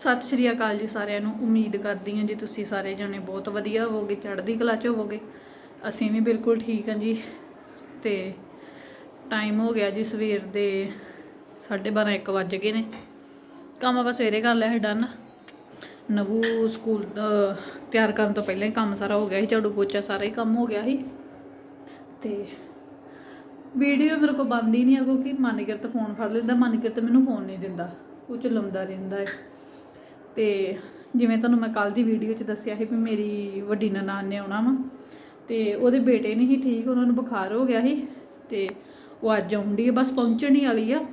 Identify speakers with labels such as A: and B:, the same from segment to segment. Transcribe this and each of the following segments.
A: ਸਤਿ ਸ਼੍ਰੀ ਅਕਾਲ ਜੀ ਸਾਰਿਆਂ ਨੂੰ। ਉਮੀਦ ਕਰਦੀ ਹਾਂ ਜੀ ਤੁਸੀਂ ਸਾਰੇ ਜਣੇ ਬਹੁਤ ਵਧੀਆ ਹੋਵੋਗੇ, ਚੜ੍ਹਦੀ ਕਲਾ 'ਚ ਹੋਵੋਗੇ। ਅਸੀਂ ਵੀ ਬਿਲਕੁਲ ਠੀਕ ਹਾਂ ਜੀ। ਤੇ ਟਾਈਮ ਹੋ ਗਿਆ ਜੀ ਸਵੇਰ ਦੇ 12:30 1 ਵੱਜ ਗਏ ਨੇ। ਕੰਮ ਆਪਾਂ ਸਵੇਰੇ ਕਰ ਲਿਆ ਹੈ ਡਨ ਨਵੂ ਸਕੂਲ ਤਿਆਰ ਕਰਨ ਤੋਂ ਪਹਿਲਾਂ ਹੀ ਕੰਮ ਸਾਰਾ ਹੋ ਗਿਆ ਸੀ, ਝਾੜੂ ਪੋਚਾ ਸਾਰਾ ਹੀ ਕੰਮ ਹੋ ਗਿਆ ਸੀ। ਤੇ ਵੀਡੀਓ ਮੇਰੇ ਕੋਲ ਬੰਦ ਹੀ ਨਹੀਂ ਆ ਕਿਉਂਕਿ ਮਨਕਿਰਤ ਫੋਨ ਫੜ ਲੈਂਦਾ, ਮਨਕਿਰਤ ਮੈਨੂੰ ਫੋਨ ਨਹੀਂ ਦਿੰਦਾ। ਉਹ ਚਲਾਉਂਦਾ ਰਹਿੰਦਾ ਹੈ। ਤੇ ਜਿਵੇਂ ਤੁਹਾਨੂੰ ਮੈਂ ਕੱਲ ਦੀ ਵੀਡੀਓ 'ਚ ਦੱਸਿਆ ਸੀ ਵੀ ਮੇਰੀ ਵੱਡੀ ਨਨਾਣ ਨੇ ਆਉਣਾ ਵਾ, ਤੇ ਉਹਦੇ ਬੇਟੇ ਨਹੀਂ ਸੀ ਠੀਕ, ਉਹਨਾਂ ਨੂੰ ਬੁਖਾਰ ਹੋ ਗਿਆ ਸੀ ਤੇ ਉਹ ਅੱਜ ਆਉਂਦੀ ਹੈ ਬਸ ਪਹੁੰਚਣ ਹੀ ਵਾਲੀ ਆ।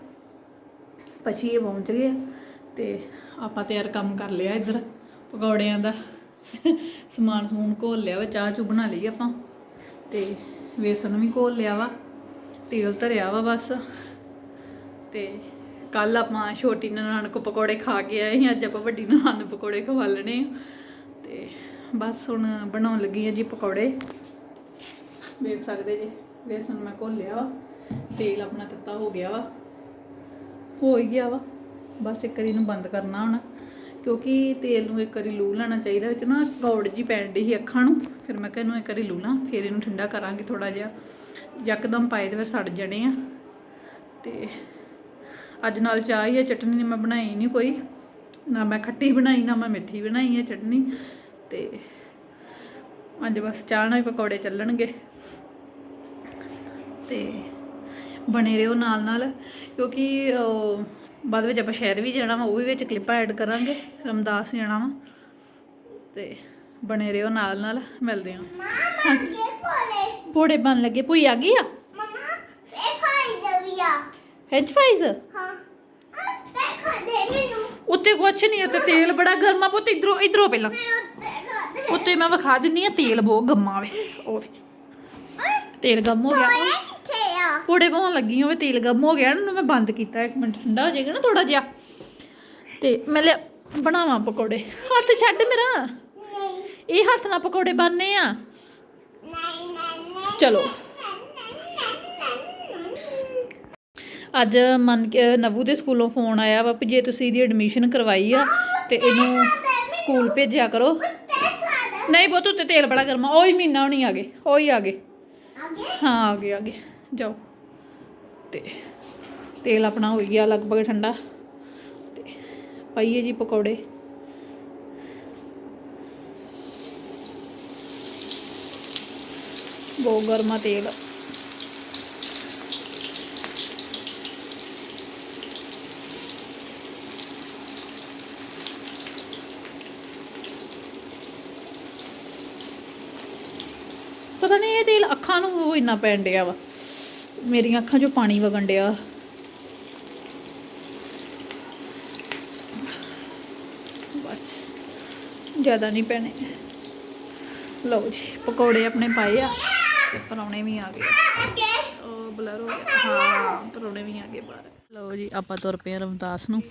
A: ਪਛੀ ਇਹ ਪਹੁੰਚ ਗਏ ਆ ਤੇ ਆਪਾਂ ਤਿਆਰ ਕੰਮ ਕਰ ਲਿਆ ਇੱਧਰ, ਪਕੌੜਿਆਂ ਦਾ ਸਮਾਨ ਸਮੂਨ ਘੋਲ ਲਿਆ ਵਾ, ਚਾਹ ਚੂ ਬਣਾ ਲਈ ਆਪਾਂ ਤੇ ਵੇਸਣ ਵੀ ਘੋਲ ਲਿਆ ਵਾ, ਤੇਲ ਧਰਿਆ ਵਾ ਬਸ ਤੇ ਕੱਲ ਆਪਾਂ ਛੋਟੀ ਨਨਾਣ ਕੋ ਪਕੌੜੇ ਖਾ ਕੇ ਆਏ ਸੀ ਅੱਜ ਆਪਾਂ ਵੱਡੀ ਨਨਾਣ ਨੂੰ ਪਕੌੜੇ ਖਵਾ ਲੈਣੇ ਆ। ਤੇ ਬਸ ਹੁਣ ਬਣਾਉਣ ਲੱਗੀ ਆ ਜੀ ਪਕੌੜੇ। ਵੇਖ ਸਕਦੇ ਜੀ, ਵੇਸਣ ਮੈਂ ਘੋਲਿਆ ਵਾ, ਤੇਲ ਆਪਣਾ ਤੱਤਾ ਹੋ ਗਿਆ ਵਾ। ਹੋ ਹੀ ਗਿਆ ਵਾ, ਬਸ ਇੱਕ ਵਾਰੀ ਨੂੰ ਬੰਦ ਕਰਨਾ ਹੁਣ, ਕਿਉਂਕਿ ਤੇਲ ਨੂੰ ਇੱਕ ਵਾਰੀ ਲੂ ਲੈਣਾ ਚਾਹੀਦਾ, ਵਿੱਚ ਨਾ ਕੌੜ ਜੀ ਪੈਣ ਡਈ ਸੀ ਅੱਖਾਂ ਨੂੰ, ਫਿਰ ਮੈਂ ਕਿਹਾ ਇਹਨੂੰ ਇੱਕ ਵਾਰੀ ਲੂ ਲਾਂ, ਫਿਰ ਇਹਨੂੰ ਠੰਡਾ ਕਰਾਂਗੇ ਥੋੜਾ ਜਿਹਾ। ਯਕਦਮ ਪਾਏ ਤੇ ਫਿਰ ਸੜ ਜਾਣੇ ਆ। ਤੇ ਅੱਜ ਨਾਲ ਚਾਹ ਹੀ ਹੈ ਚਟਨੀ ਨਹੀਂ ਮੈਂ ਬਣਾਈ ਨਹੀਂ ਕੋਈ। ਨਾ ਮੈਂ ਖੱਟੀ ਬਣਾਈ ਨਾ ਮੈਂ ਮਿੱਠੀ ਬਣਾਈ ਹੈ ਚਟਨੀ। ਤੇ ਅੱਜ ਬਸ ਚਾਹ ਨਾਲ ਹੀ ਪਕੌੜੇ ਚੱਲਣਗੇ। ਤੇ ਬਣੇ ਰਹੋ ਨਾਲ ਨਾਲ ਕਿਉਂਕਿ ਬਾਅਦ ਵਿੱਚ ਆਪਾਂ ਸ਼ਹਿਰ ਵੀ ਜਾਣਾ ਵਾ ਉਹ ਵੀ ਵਿੱਚ ਕਲਿੱਪਾਂ ਐਡ ਕਰਾਂਗੇ ਰਮਦਾਸ ਜਾਣਾ ਵਾ। ਤੇ ਬਣੇ ਰਹੋ ਨਾਲ ਨਾਲ ਮਿਲਦੇ ਹਾਂ। ਪੋੜੇ ਬਣ ਲੱਗੇ। ਭੂਈ ਆ ਗਈ ਆ? ਫ੍ਰੈਂਚ ਫ੍ਰਾਈਜ਼ ਉੱਤੇ ਕੁਛ ਨਹੀਂ ਉੱਤੇ ਤੇਲ ਬੜਾ ਗਰਮ ਆ ਪੁੱਤ ਇਧਰੋਂ ਇਧਰੋਂ ਪਹਿਲਾਂ। ਉੱਤੇ ਮੈਂ ਵਿਖਾ ਦਿੰਨੀ ਆ ਤੇਲ ਬਹੁਤ ਗੰਮਾ ਵੇ। ਉਹ ਵੇ। ਤੇਲ ਗਰਮ ਹੋ ਗਿਆ। ਪੋੜੇ ਪਾਉਣ ਲੱਗੀ ਹੋਵੇ ਤੇਲ ਗਰਮ ਹੋ ਗਿਆ ਨਾ ਮੈਂ ਬੰਦ ਕੀਤਾ ਇੱਕ ਮਿੰਟ ਠੰਡਾ ਹੋ ਜਾਏਗਾ ਨਾ ਥੋੜਾ ਜਿਹਾ। ਤੇ ਮੈਂ ਲਿਆ ਬਣਾਵਾਂ ਪਕੌੜੇ। ਹੱਥ ਛੱਡ ਮੇਰਾ। ਇਹ ਹੱਥ ਨਾਲ ਪਕੌੜੇ ਬਣਨੇ ਆ। ਚਲੋ। ਅੱਜ ਮਨ ਕੇ ਨਵੂ ਦੇ ਸਕੂਲੋਂ ਫੋਨ ਆਇਆ ਵਾ ਵੀ ਜੇ ਤੁਸੀਂ ਇਹਦੀ ਐਡਮਿਸ਼ਨ ਕਰਵਾਈ ਆ, ਤੇ ਇਹਨੂੰ ਸਕੂਲ ਭੇਜਿਆ ਕਰੋ। ਨਹੀਂ ਬਹੁਤ ਉੱਤੇ ਤੇਲ ਬੜਾ ਗਰਮਾ ਉਹ ਹੀ ਮਹੀਨਾ ਹੋਣੀ ਆ ਗਏ, ਉਹ ਹੀ ਆ ਗਏ। ਹਾਂ, ਆ ਗਏ ਆ ਗਏ, ਜਾਓ। ਤੇ ਤੇਲ ਆਪਣਾ ਹੋ ਗਿਆ ਲਗਭਗ ਠੰਡਾ। ਤੇ ਪਾਈਏ ਜੀ ਪਕੌੜੇ। ਬਹੁਤ ਗਰਮਾ ਤੇਲ। ਪਤਾ ਨਹੀਂ ਇਹ ਤੇਲ ਅੱਖਾਂ ਨੂੰ ਉਹ ਇੰਨਾ ਪੈਣ ਡਿਆ ਵਾ। ਮੇਰੀਆਂ ਅੱਖਾਂ 'ਚੋਂ ਪਾਣੀ ਵਗਣ ਡਿਆ। ਜ਼ਿਆਦਾ ਨਹੀਂ ਪੈਣੇ। ਲਓ ਜੀ, ਪਕੌੜੇ ਆਪਣੇ ਪਾਏ ਆ ਤੇ ਪਰੌਣੇ ਵੀ ਆ ਗਏ। ਉਹ ਬਲਰ ਹੋ ਗਿਆ। ਹਾਂ, ਪਰੌਣੇ ਵੀ ਆ ਗਏ ਬਾਹਰ। ਲਓ ਜੀ, ਆਪਾਂ ਤੁਰ ਪਏ ਆ ਰਮਦਾਸ ਨੂੰ।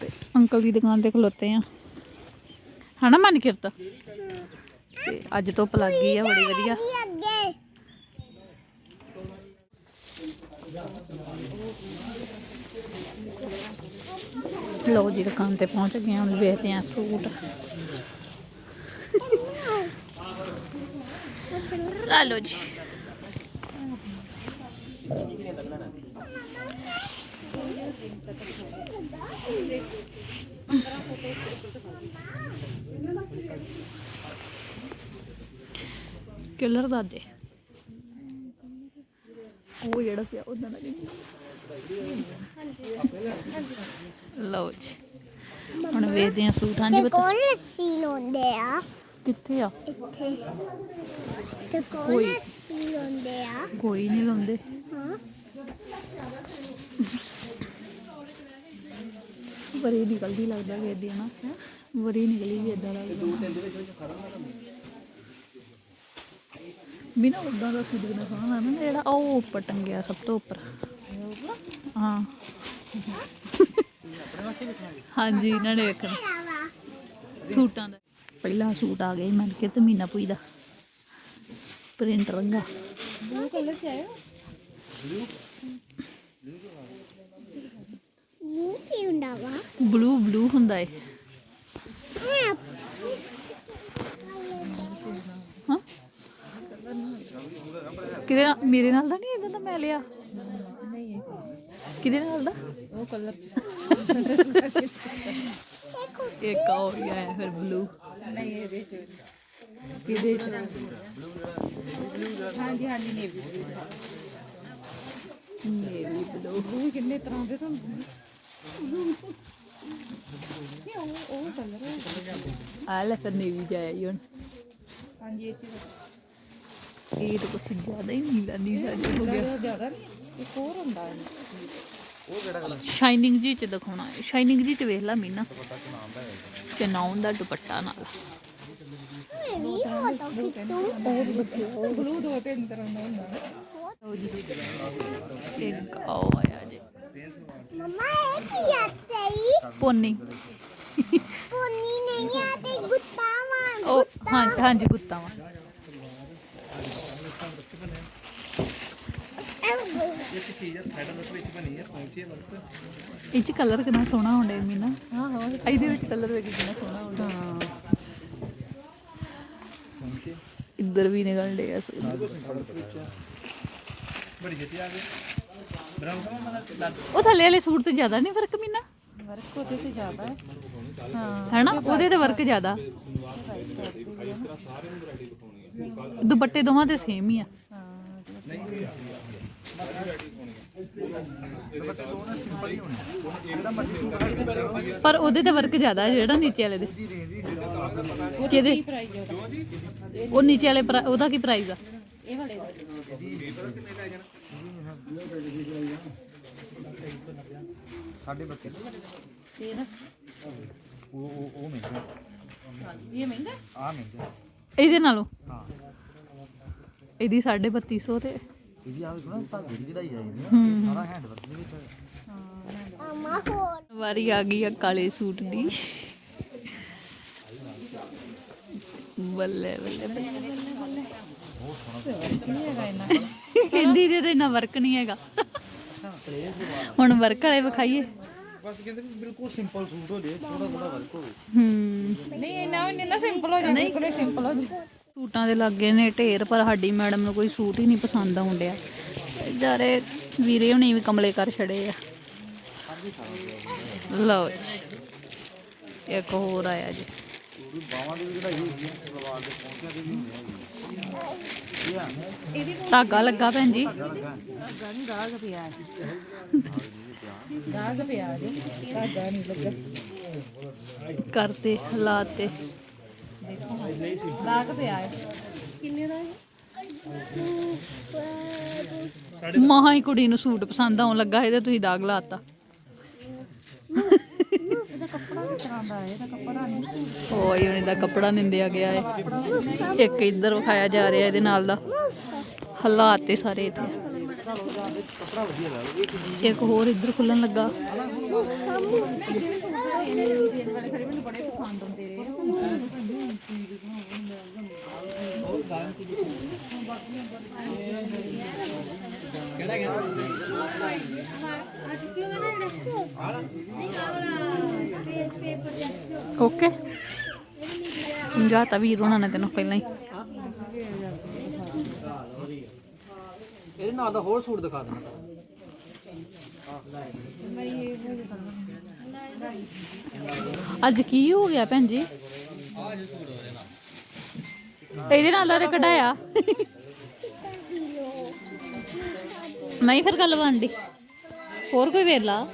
A: ਤੇ ਅੰਕਲ ਦੀ ਦੁਕਾਨ ਤੇ ਖਲੋਤੇ ਆ। ਹਨਾ ਮਨ ਕਿਰਤ ਤੇ ਅੱਜ ਧੁੱਪ ਲੱਗ ਗਈ ਆ, ਬੜੀ ਵਧੀਆ। ਲਓ ਜੀ, ਦੁਕਾਨ ਤੇ ਪਹੁੰਚ ਗਏ ਹੁਣ ਵੇਖਦੇ ਆ ਸੂਟ। ਲਾ ਲਓ ਜੀ। ਕਲਰ ਦਾ ਦੇ ਉਹ ਜਿਹੜਾ ਪਿਆ ਉਦਾਂ ਦਾ ਲਓ ਜੀ। ਹੁਣ ਵੇਖਦੇ ਆ ਸੂਟ। ਹਾਂਜੀ ਬਤਾ
B: ਕੌਣ ਲੱਸੀ ਲਾਉਂਦੇ ਆ?
A: ਕਿੱਥੇ ਆ?
B: ਇੱਥੇ। ਤੇ। ਲੱਸੀ ਲਾਉਂਦੇ ਆ?
A: ਕੋਈ ਨਹੀਂ ਲਾਉਂਦੇ।
B: ਹਾਂ।
A: ਵਰੀ ਨਿਕਲਦੀ ਲੱਗਦਾ ਏਦੀ ਨਾ ਵਰੀ ਨਿਕਲੀ ਵੀ ਇਦਾਂ ਲੱਗਦਾ। ਬਿਨਾ ਉਦਾਂ ਦਾ ਸੂਟ ਨਾ ਸੋਹਣਾ ਨਾ। ਜਿਹੜਾ ਉਹ ਉੱਪਰ ਟੰਗਿਆ ਸਭ ਤੋਂ ਉੱਪਰ। ਹਾਂ। ਹਾਂਜੀ ਇਹਨਾਂ ਨੇ ਵੇਖਣਾ। ਸੂਟਾਂ ਦਾ। ਪਹਿਲਾ ਸੂਟ ਆ ਗਿਆ ਮਨ ਕੇ ਤੇ ਮੀਨਾ ਪੂਈ ਦਾ। ਪ੍ਰਿੰਟ ਰੰਗਾ।
B: ਬਲੂ ਗ੍ਰੀਨ ਕੀ ਹੁੰਦਾ ਵਾ?
A: ਬਲੂ ਬਲੂ ਹੁੰਦਾ ਏ। ਕਿਹਦੇ ਨਾਲ ਮੇਰੇ ਨਾਲ ਦਾ ਨਹੀਂ ਇਦਾਂ ਦਾ ਮੈਂ ਲਿਆ। ਕਿਹਦੇ ਨਾਲ ਦਾ? ਉਹ ਕਲਰ ਇੱਕ ਆ ਹੋ ਗਿਆ ਹੈ ਫਿਰ ਬਲੂ ਨਹੀਂ ਇਹਦੇ ਚ ਕਿਹਦੇ ਚ? ਹਾਂਜੀ ਹਾਂਜੀ ਨੇਵੀ। ਨੇਵੀ ਬਲੂ ਕਿੰਨੇ ਤਰ੍ਹਾਂ ਦੇ ਤੁਹਾਨੂੰ ਆ। ਲੈ ਫਿਰ ਨੇਵੀ ਜਾਇਆ ਹੀ ਹੁਣ। ਇਹ ਤਾਂ ਕੁਛ ਜ਼ਿਆਦਾ ਹੀ ਨੀਲਾ ਨੀਲਾ ਜਿਹਾ ਹੋ ਗਿਆ। ਜ਼ਿਆਦਾ ਨਹੀਂ ਇੱਕ ਹੋਰ ਹੁੰਦਾ ਉਹ ਕਿਹੜਾ ਕਲਰ? ਸ਼ਾਈਨਿੰਗ ਜੀ ਚ ਦਿਖਾਉਣਾ ਹੈ। ਸ਼ਾਈਨਿੰਗ ਜੀ ਚ ਵੇਖ ਲਾ ਮੀਨਾ। ਤੇ ਨਾਉਨ ਦਾ ਦੁਪੱਟਾ ਨਾਲ। ਬਲੂ ਦੋ ਤਿੰਨ ਤਰ੍ਹਾਂ ਦਾ ਹੁੰਦਾ ਇੱਕ ਆਓ ਆਇਆ ਜੀ।
B: ਮਮਾ ਇਹ ਕੀ ਆਤੇ ਹੀ
A: ਪੋਨੀ।
B: ਪੋਨੀ ਨਹੀਂ ਆਤੇ ਗੁੱਤਾ ਵਾਂ
A: ਉਹ ਹਾਂ ਹਾਂਜੀ ਗੁੱਤਾ ਵਾ ਇਹ ਚ ਕਲਰ ਕਿੰਨਾ ਸੋਹਣਾ ਹੁੰਦਾ ਹੈ ਮੀਨਾ? ਹਾਂ ਹਾਂ ਇਹਦੇ ਵਿੱਚ ਕਲਰ ਵੇਖ ਕਿੰਨਾ ਸੋਹਣਾ ਹੁੰਦਾ ਹਾਂ। ਇੱਧਰ ਵੀ ਨਿਕਲ ਡੇ ਆ ਉਹ ਥੱਲੇ ਵਾਲੇ ਸੂਟ ਤੇ ਜ਼ਿਆਦਾ ਨਹੀਂ ਫ਼ਰਕ ਮੀਨਾ? ਵਰਕ ਉਹਦੇ ਤੇ ਜ਼ਿਆਦਾ ਹੈ। ਹਾਂ। ਹੈਨਾ? ਉਹਦੇ ਤੇ ਵਰਕ ਜ਼ਿਆਦਾ। ਦੁਪੱਟੇ ਦੋਵਾਂ ਤੇ ਸੇਮ ਹੀ ਆ। ਪਰ ਉਹਦੇ ਤੇ ਵਰਕ ਜ਼ਿਆਦਾ ਹੈ ਜਿਹੜਾ ਨੀਚੇ ਵਾਲੇ ਦੇ। ਕਿਹਦੇ? ਉਹ ਨੀਚੇ ਵਾਲੇ ਪ੍ਰਾ- ਉਹਦਾ ਕੀ ਪ੍ਰਾਈਸ ਆ?
C: ਸਾਢੇ ਬੱਤੀ ਉਹ ਉਹ ਉਹ ਮਹਿੰਗਾ।
A: ਇਹ ਮਹਿੰਗਾ?
C: ਆ ਮਹਿੰਗਾ।
A: ਇਹਦੇ ਨਾਲੋਂ?
C: ਹਾਂ।
A: ਇਹਦੀ 3250 ਤੇ।
C: ਇਹਦੀ ਆ ਵੇਖੋ ਨਾ ਧਾਗੇ ਦੀ ਕਢਾਈ ਆਈ ਹੈ।
A: ਹੂੰ
C: ਸਾਰਾ ਹੈਂਡ ਵਰਕ ਦੇ ਵਿੱਚ
A: ਵਾਰੀ ਆ ਗਈ ਆ ਕਾਲੇ ਸੂਟ ਦੀ। ਬੱਲੇ ਬੱਲੇ ਬੱਲੇ। ਬੱਲੇ ਕਹਿੰਦੀ ਇਹਦੇ ਤੇ ਇੰਨਾ ਵਰਕ ਨਹੀਂ ਹੈਗਾ। ਹੁਣ ਵਰਕ ਵਾਲੇ ਵਿਖਾਈਏ।
C: ਬਸ ਕਹਿੰਦੇ ਵੀ ਬਿਲਕੁਲ ਸਿੰਪਲ ਸੂਟ ਹੋ ਜੇ ਥੋੜਾ ਥੋੜਾ ਵਰਕ ਹੋਵੇ
A: ਹੂੰ। ਨਹੀਂ ਇੰਨਾ ਵੀ ਨਾ ਸਿੰਪਲ ਹੋ ਜਾਂਦਾ ਬਿਲਕੁਲ ਸਿੰਪਲ ਹੋ ਜਾ। ਸੂਟਾਂ ਦੇ ਲੱਗੇ ਨੇ ਢੇਰ, ਪਰ ਸਾਡੀ ਮੈਡਮ ਨੂੰ ਕੋਈ ਸੂਟ ਹੀ ਨਹੀਂ ਪਸੰਦ ਆਉਂਦਿਆ ਜਾਰੇ ਵੀਰੇ ਹੁਣੀ ਵੀ ਕਮਲੇ ਕਰ ਛੜੇ ਆ। ਲਓ ਜੀ, ਇੱਕ ਹੋਰ ਆਇਆ ਜੀ।
C: ਪੂਰੀ ਬਾਹਾਂ ਦੀ ਵੀ ਕਢਾਈ ਹੋਈ ਹੈ ਸਲਵਾਰ ਦੇ ਪੌਂਚਿਆਂ ਤੇ ਵੀ ਹੁੰਦੀ ਹੈ ਇਹ
A: ਲੱਗਾ ਮਹਾ ਹੀ ਕੁੜੀ ਨੂੰ ਸੂਟ ਪਸੰਦ ਆਉਣ ਲੱਗਾ ਇਹਦੇ ਤੁਸੀਂ ਦਾਗ ਲਾਤਾ। ਓਏ ਉਹਨੇ ਦਾ ਕੱਪੜਾ ਨਿੰਦਿਆ ਗਿਆ ਹੈ ਇੱਕ ਇੱਧਰ ਵਿਖਾਇਆ ਜਾ ਰਿਹਾ ਇਹਦੇ ਨਾਲ ਦਾ। ਹਾਲਾਤ ਤੇ ਸਾਰੇ ਇੱਥੇ। ਇੱਕ ਹੋਰ ਇੱਧਰ ਖੁੱਲਣ ਲੱਗਾ। ਸਮਝਾਤਾ ਵੀਰ ਉਹਨਾਂ ਨੇ ਤੈਨੂੰ ਪਹਿਲਾਂ ਹੀ
C: ਇਹਦੇ ਨਾਲ ਦਾ ਹੋਰ ਸੂਟ ਦਿਖਾ ਦੇਣਾ।
A: ਅੱਜ ਕੀ ਹੋ ਗਿਆ ਭੈਣ ਜੀ? ਇਹਦੇ ਨਾਲ ਦਾ ਕਢਾਇਆ। ਨਹੀਂ ਫਿਰ ਗੱਲ ਬਣਦੀ। ਹੋਰ ਕੋਈ ਵੇਲਾ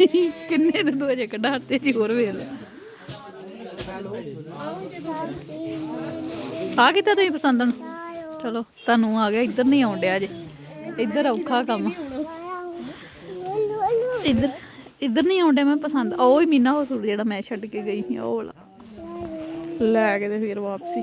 A: ਕਿੰਨੇ ਦੇ ਦੋ ਜੇ ਕਢਾਤੇ ਜੀ, ਹੋਰ ਵੇਲ ਆ ਕੀਤਾ ਤੁਸੀਂ ਪਸੰਦ ਨੂੰ ਚਲੋ, ਤੁਹਾਨੂੰ ਆ ਗਿਆ, ਇੱਧਰ ਨਹੀਂ ਆਉਣ ਡਿਆ ਜੇ। ਇੱਧਰ ਔਖਾ ਕੰਮ। ਇੱਧਰ ਇੱਧਰ ਨਹੀਂ ਆਉਂਦੇ ਮੈਂ ਪਸੰਦ। ਉਹ ਹੀ ਮੀਨਾ ਉਹ ਸੂਟ ਜਿਹੜਾ ਮੈਂ ਛੱਡ ਕੇ ਗਈ ਸੀ, ਉਹ ਵਾਲਾ। ਲੈ ਕੇ ਤੇ ਫਿਰ ਵਾਪਸੀ।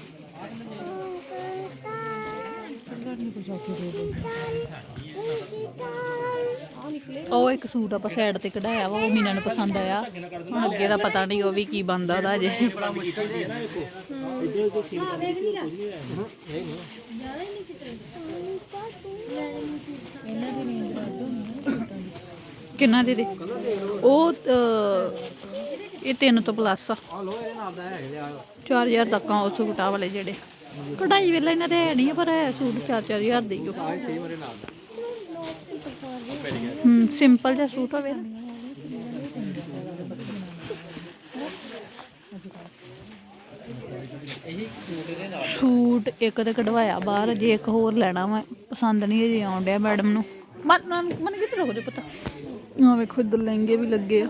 A: ਉਹ ਇੱਕ ਸੂਟ ਆਪਾਂ ਸਾਈਡ ਤੇ ਕਢਾਇਆ ਵਾ, ਉਹ ਮੀਨਾ ਨੂੰ ਪਸੰਦ ਆਇਆ। ਹੁਣ ਅੱਗੇ ਦਾ ਪਤਾ ਨਹੀਂ ਉਹ ਵੀ ਕੀ ਬੰਦਾ ਉਹਦਾ ਅਜੇ। ਕਿੰਨਾ ਦੇ ਦੇ? ਉਹ ਇਹ ਤਿੰਨ ਤੋਂ ਪਲੱਸ ਆ।
C: ਆ ਲੋ ਇਹ ਆ
A: 4000 ਤੱਕ ਆ ਉਹ ਸੂਟਾਂ ਵਾਲੇ ਜਿਹੜੇ। ਕਢਾਈ ਵੇਲੇ ਇਹਨਾਂ ਤੇ ਹੈ ਨਹੀਂ ਪਰ ਸੂਟ 4-4000 ਦੇ ਹੀ ਓ। ਹੂੰ ਸਿੰਪਲ ਜਿਹਾ ਸੂਟ ਹੋਵੇ। ਸੂਟ ਇੱਕ ਤੇ ਕਢਵਾਇਆ ਬਾਹਰ, ਜੇ ਇੱਕ ਹੋਰ ਲੈਣਾ ਵਾ, ਪਸੰਦ ਨਹੀਂ ਜੇ ਆਉਣ ਡਿਆ ਮੈਡਮ ਨੂੰ। ਮਨ ਮਨ ਮਨ ਰੁਕ ਜਾ ਪਤਾ? ਆ ਵੇਖੋ, ਇੱਧਰ ਲਹਿੰਗੇ ਵੀ ਲੱਗੇ ਆ।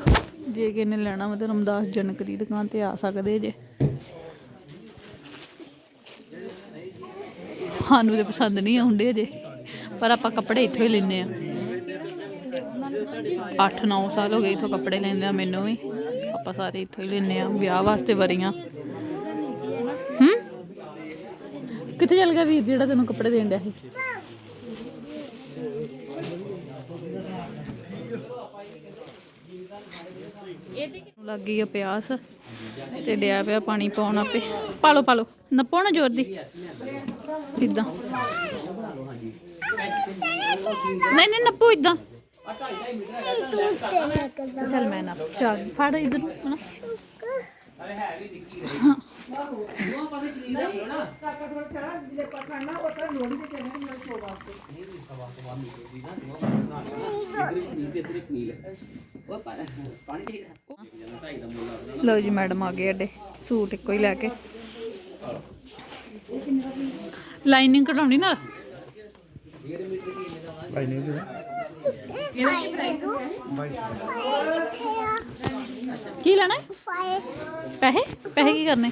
A: ਜੇ ਕਿਸੇ ਨੇ ਲੈਣਾ ਵਾ ਤੇ ਰਮਦਾਸ ਜਨਕ ਦੀ ਦੁਕਾਨ ਤੇ ਆ ਸਕਦੇ ਜੇ। ਸਾਨੂੰ ਤੇ ਪਸੰਦ ਨਹੀਂ ਆਉਂਦੇ ਅਜੇ, ਪਰ ਆਪਾਂ ਕੱਪੜੇ ਇੱਥੋਂ ਹੀ ਲੈਨੇ ਆ 8-9 ਸਾਲ ਹੋ ਗਏ ਇੱਥੋਂ ਕੱਪੜੇ ਲੈਂਦੇ ਆ ਮੈਨੂੰ ਵੀ। ਆਪਾਂ ਸਾਰੇ ਇੱਥੋਂ ਹੀ ਲੈਨੇ ਆ ਵਿਆਹ ਵਾਸਤੇ ਵਰੀਆਂ। ਹੂੰ? ਕਿੱਥੇ ਚੱਲ ਗਿਆ ਵੀਰ ਜਿਹੜਾ ਤੈਨੂੰ ਕੱਪੜੇ ਦੇਣ ਡਿਆ ਸੀ? ਲੱਗ ਗਈ ਆ ਪਿਆਸ ਤੇ ਡਿਆ ਪਿਆ ਪਾਣੀ ਪਾਉਣ ਆਪੇ। ਪਾ ਲਓ ਪਾ ਲਓ ਨਾ ਜ਼ੋਰ ਦੀ। ਇਦਾਂ। ਨਹੀਂ ਨਹੀਂ, ਨੱਪੋ ਇਦਾਂ। ਚੱਲ ਮੈਂ ਨਾ ਚੱਲ ਫੜ ਇਧਰ। ਹਨਾ? ਲਓ ਜੀ ਮੈਡਮ ਆ ਗਏ ਅੱਡੇ ਸੂਟ ਇੱਕੋ ਹੀ ਲੈ ਕੇ। ਲਾਈਨਿੰਗ ਕਢਾਉਣੀ ਨਾਲ?
C: ਦੋ
B: ਫਾਇਰ
A: ਕੀ ਲੈਣਾ ਹੈ? ਪੈਸੇ? ਪੈਸੇ ਕੀ ਕਰਨੇ?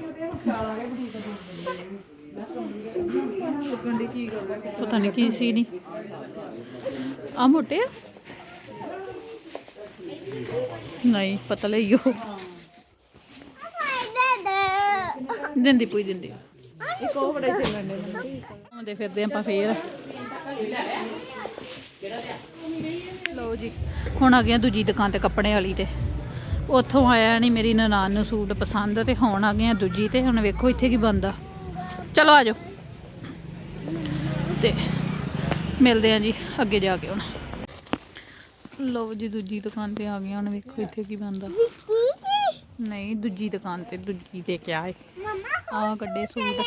A: ਪਤਾ ਨਹੀਂ ਕੀ ਸੀ ਨਹੀਂ ਆ ਮੋਟੇ? ਨਹੀਂ ਪਤਾ ਲਈਓ ਦਿੰਦੀ ਪੂਈ ਦਿੰਦੀ। ਇੱਕ ਉਹ ਬੜੇ ਚੱਲਣ ਦੇ ਆਉਂਦੇ ਫਿਰਦੇ ਆਪਾਂ ਫੇਰ। ਲਓ ਜੀ ਹੁਣ ਆ ਗਏ ਦੂਜੀ ਦੁਕਾਨ ਤੇ ਕੱਪੜੇ ਵਾਲੀ ਤੇ। ਉੱਥੋਂ ਆਇਆ ਨਹੀਂ ਮੇਰੀ ਨਨਾਣ ਨੂੰ ਸੂਟ ਪਸੰਦ ਤੇ ਹੁਣ ਆ ਗਏ ਆ ਦੂਜੀ ਤੇ। ਹੁਣ ਵੇਖੋ ਇੱਥੇ ਕੀ ਬੰਦਾ ਚਲੋ ਆਜੋ ਤੇ ਮਿਲਦੇ ਆ ਜੀ ਅੱਗੇ ਜਾ ਕੇ ਹੁਣ। ਲਓ ਜੀ ਦੂਜੀ ਦੁਕਾਨ ਤੇ ਆ ਗਏ ਹੁਣ ਵੇਖੋ ਇੱਥੇ ਕੀ ਬੰਦਾ
B: ਕੀ ਕੀ
A: ਨਹੀਂ ਦੂਜੀ ਦੁਕਾਨ ਤੇ ਦੂਜੀ ਤੇ ਕਿਆ ਹੈ
B: ਮਮਾ
A: ਆ ਕੱਢੇ ਸੂਟ।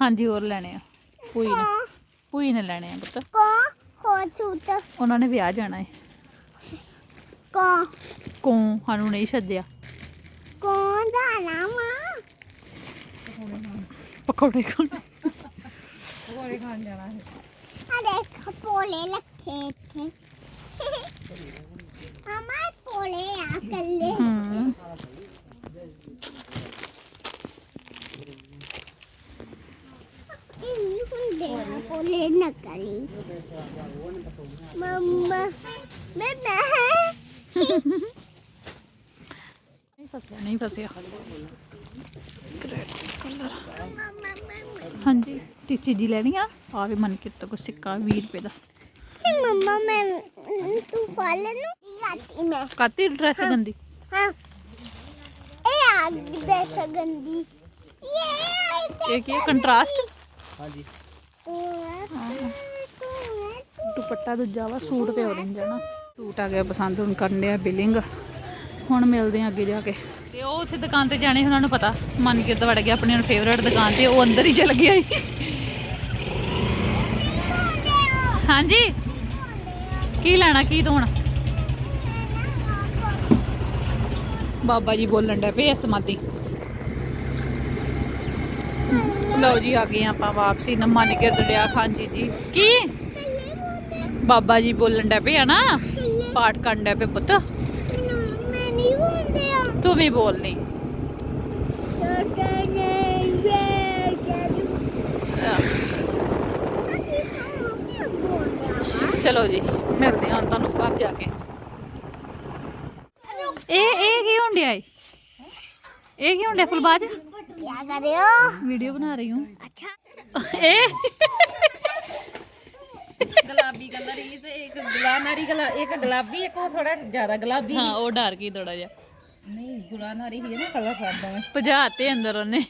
A: ਹਾਂਜੀ ਹੋਰ ਲੈਣੇ ਆ। ਭੂਈ ਨੇ
B: ਕੋ
A: ਭੂਈ ਨੇ ਲੈਣੇ ਆ ਪੁੱਤ।
B: ਕੋ ਹੋ ਸੂਟ
A: ਉਹਨਾਂ ਨੇ ਵਿਆਹ ਜਾਣਾ ਹੈ
B: ਕੋ
A: ਕੋ ਸਾਨੂੰ ਨਹੀਂ ਸੱਦਿਆ
B: ਕੌਣ ਦਾ ਨਾਮ ਆ
A: ਪਕੌੜੇ ਖਾਣ
B: ਅਰੇ ਖਪੋਲੇ ਲੱਖੇ ਇੱਥੇ ਮਮਾ ਪੋਲੇ ਆ ਕੱਲੇ
A: ਹੂੰ
B: ਇਹ ਹੁੰਦੇ ਆ ਪੋਲੇ ਨਾ ਕਰੀ ਮਮਾ ਮੈਂ ਮੈਂ
A: ਨਹੀਂ ਫਸਿਆ ਨਹੀਂ ਫਸਿਆ ਕਲਰ ਹਾਂਜੀ ਤੇ ਚੀਜ਼ੀ ਲੈਣੀ ਆ ਆ ਵੀ ਮਨ ਕੀਤਾ ਕੋ ਸਿੱਕਾ 20 ਰੁਪਏ ਦਾ।
B: ਮਮਾ ਮੈਂ ਤੂੰ ਫਲ ਨੂੰ। ਲਾਤੀ ਮੈਂ
A: ਕਾਤੀ ਡਰੈਸ ਗੰਦੀ?
B: ਹਾਂ। ਇਹ ਆ ਦੇ ਸਗੰਦੀ ਇਹ
A: ਇਹ ਕੀ ਕੰਟਰਾਸਟ
C: ਹਾਂਜੀ।
A: ਦੁਪੱਟਾ ਦੂਜਾ ਵਾ ਸੂਟ ਤੇ orange ਆ ਨਾ। ਸੂਟ ਆ ਗਿਆ ਪਸੰਦ ਹੁਣ ਕਰਨ ਡਿਆ ਬਿਲਿੰਗ ਹੁਣ ਮਿਲਦੇ ਆ ਅੱਗੇ ਜਾ ਕੇ। ਤੇ ਉਹ ਉੱਥੇ ਦੁਕਾਨ ਤੇ ਜਾਣੇ ਉਹਨਾਂ ਨੂੰ ਪਤਾ। ਮਨ ਕਿਰਦ ਵੜ ਗਿਆ, ਆਪਣੀ ਫੇਵਰਟ ਦੁਕਾਨ ਤੇ, ਉਹ ਅੰਦਰ ਹੀ ਚਲ ਗਿਆ ਸੀ ਹਾਂਜੀ? ਕੀ ਲੈਣਾ, ਕੀ ਤੂੰ ਬਾਬਾ ਜੀ ਬੋਲਣ ਡੇ ਪਏ ਸਮਾਦੀ ਲਓ ਜੀ, ਆ ਗਏ ਆਪਾਂ ਵਾਪਸੀ। ਨਾ ਮਨ ਗਿਰਦ ਡਿਆ ਖਾਂਜੀ ਜੀ। ਕੀ? ਬਾਬਾ ਜੀ ਬੋਲਣ ਡੇ ਪਏ ਆ ਨਾ। ਪਾਠ ਕਰਨ ਡੇ ਪਏ ਪੁੱਤ।
B: ਬੋਲਦੇ ਆ।
A: ਤੂੰ ਵੀ ਬੋਲਨੀ ਚਲੋ ਜੀ ਮਿਲਦੇ ਹਾਂ ਤੁਹਾਨੂੰ ਘਰ ਜਾ ਕੇ। ਇਹ ਇਹ ਕੀ ਹੁੰਦਿਆ ਏ? ਇਹ ਕੀ ਹੁੰਦਿਆ ਫੁਲਬਾਜ?
B: ਕੀ ਕਰ ਰਹੇ ਹੋ?
A: ਵੀਡੀਓ ਬਣਾ ਰਹੀ ਹੂੰ।
B: ਅੱਛਾ।
A: ਇਹ
D: ਗੁਲਾਬੀ ਕਲਰ ਹੀ ਤੇ ਇੱਕ ਗੁਲਾਨਾਰੀ ਕਲਰ ਇੱਕ ਗੁਲਾਬੀ ਇੱਕ ਉਹ ਥੋੜਾ ਜ਼ਿਆਦਾ ਗੁਲਾਬੀ
A: ਹਾਂ ਉਹ ਡਰ ਗਈ ਥੋੜਾ ਜਿਹਾ।
D: ਨਹੀਂ ਗੁਲਾਨਾਰੀ ਹੀ ਹੈ ਨਾ ਕਲਰ ਸਾਦਾ ਹੈ
A: ਭਜਾਤੇ ਅੰਦਰ ਉਹਨੇ।